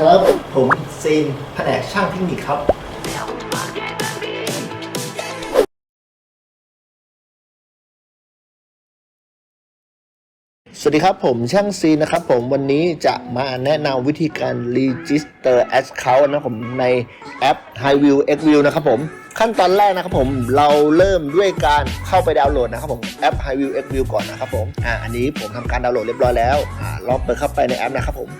ครับ ผมซีนแผนกช่างเทคนิคครับ สวัสดีครับผมช่างซีนนะครับผมวันนี้จะมาแนะนำวิธีการ register account นะครับผมในแอป Highview Xview นะครับผมขั้นตอนแรกนะครับผมเราเริ่มด้วยการเข้าไปดาวน์โหลดนะครับผมแอป Highview Xview ก่อนนะครับผมอ่าอันนี้ผมทำการดาวน์โหลดเรียบร้อยแล้วอ่าลองเปิดเข้าไปในแอปนะครับผม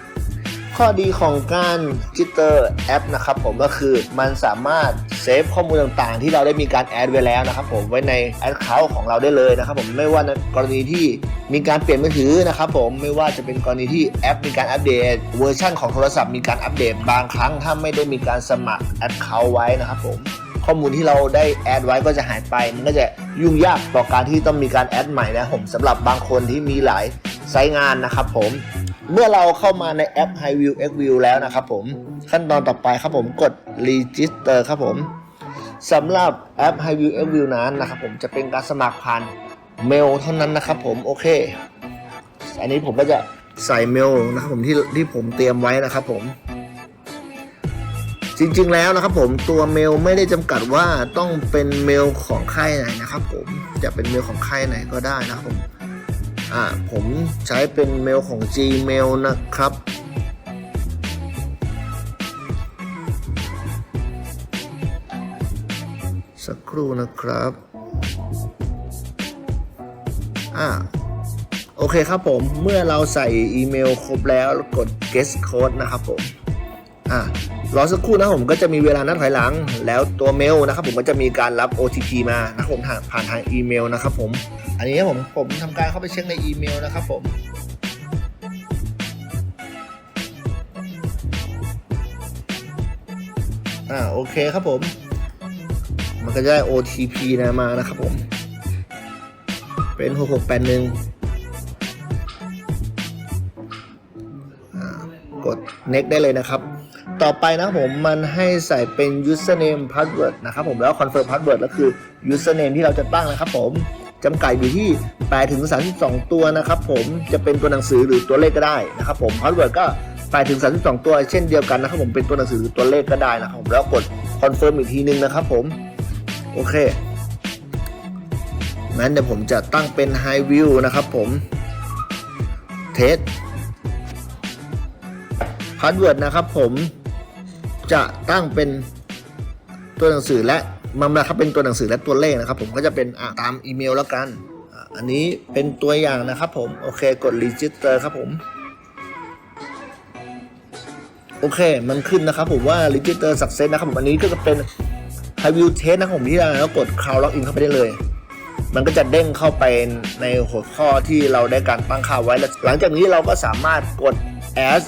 ข้อดีของการจิตเตอร์แอปนะครับผมก็คือมันสามารถเซฟข้อมูลต่างๆ ที่เราได้มีการแอดไว้แล้วนะครับผมไว้ในแอดเคาท์ของเราได้เลยนะครับผมไม่ว่าในกรณีที่มีการเปลี่ยนมือถือนะครับผมไม่ว่าจะเป็นกรณีที่แอปมีการอัปเดต เวอร์ชันของโทรศัพท์มีการอัปเดตบางครั้งถ้าไม่ได้มีการสมัครแอดเคาท์ไว้นะครับผมข้อมูลที่เราได้แอดไว้ก็จะหายไป มันก็จะยุ่งยากต่อการที่ต้องมีการแอดใหม่นะครับผมสำหรับบางคนที่มีหลายไซต์งานนะครับผม เมื่อเราเข้ามาในแอป Highview Xview แล้วนะครับผมขั้นตอนต่อไปครับผมกด Register ครับผมสำหรับแอป Highview Xview นั้นนะครับผมจะเป็นการสมัครผ่านเมลเท่านั้นนะครับผมโอเค อันนี้ผมก็จะใส่เมลนะครับผมที่ที่ผมเตรียมไว้นะครับผม จริงๆแล้วนะครับผมตัวเมลไม่ได้จำกัดว่าต้องเป็นเมลของค่ายไหนนะครับผมจะเป็นเมลของค่ายไหนก็ได้นะครับผม อ่าผมใช้เป็นเมลของ Gmail นะครับ สักครู่นะครับอ่าโอเคครับผม เมื่อเราใส่อีเมลครบแล้วกด guest code นะครับผม อ่ารอสักครู่นะผมก็จะมีเวลานัดถอยหลัง แล้วตัวเมลนะครับผมก็จะมีการรับ OTP มานะครับผมผ่านผ่านทางอีเมลนะครับผม อันนี้ผมผมทำการเข้าไปเช็คในอีเมลนะครับผมอ่าโอเคครับผม มันก็จะได้ OTP นะมานะครับผม เป็น 6681 ด next ได้เลยนะครับ ต่อไปนะผมมันให้ใส่เป็น username password นะครับผมแล้ว confirm password ก็คือ username ที่เราจะตั้งนะครับผมจำกัดอยู่ที่8ถึง32 ตัวนะครับผมจะเป็นตัวหนังสือหรือตัวเลขก็ได้นะครับผม password ก็8ถึง32 ตัวเช่นเดียวกันนะครับผมเป็นตัวหนังสือหรือตัวเลขก็ได้นะครับผมแล้วกด confirm อีกทีนึงนะครับผมโอเคงั้นเดี๋ยวผมจะตั้งเป็น high view นะครับผม test password นะครับผมจะตั้งเป็นตัวหนังสือและมันนะครับเป็นตัวหนังสือและตัวเลขนะครับ ผมก็จะเป็นตามอีเมลแล้วกัน อันนี้เป็นตัวอย่างนะครับผมโอเคกด register ครับผมโอเค มันขึ้นนะครับผมว่า register success นะครับผมอันนี้ก็จะเป็น high view test นะครับผมที่เราแล้วกด cloud login เข้าไปได้เลย มันก็จะเด้งเข้าไปในหัวข้อที่เราได้การตั้งค่าไว้แล้วหลังจากนี้เราก็สามารถกด as เอ่อ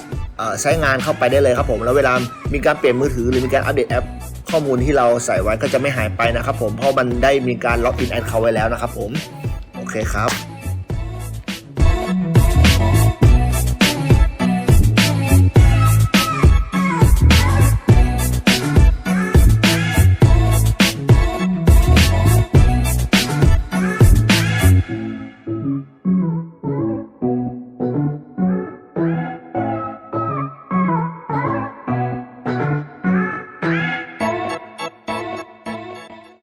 ใช้งานเข้าไปได้เลยครับผม แล้วเวลามีการเปลี่ยนมือถือหรือมีการอัปเดตแอป ข้อมูลที่เราใส่ไว้ก็จะไม่หายไปนะครับผมเพราะมันได้มีการล็อกอินแอดเขาไว้แล้วนะครับผมโอเคครับ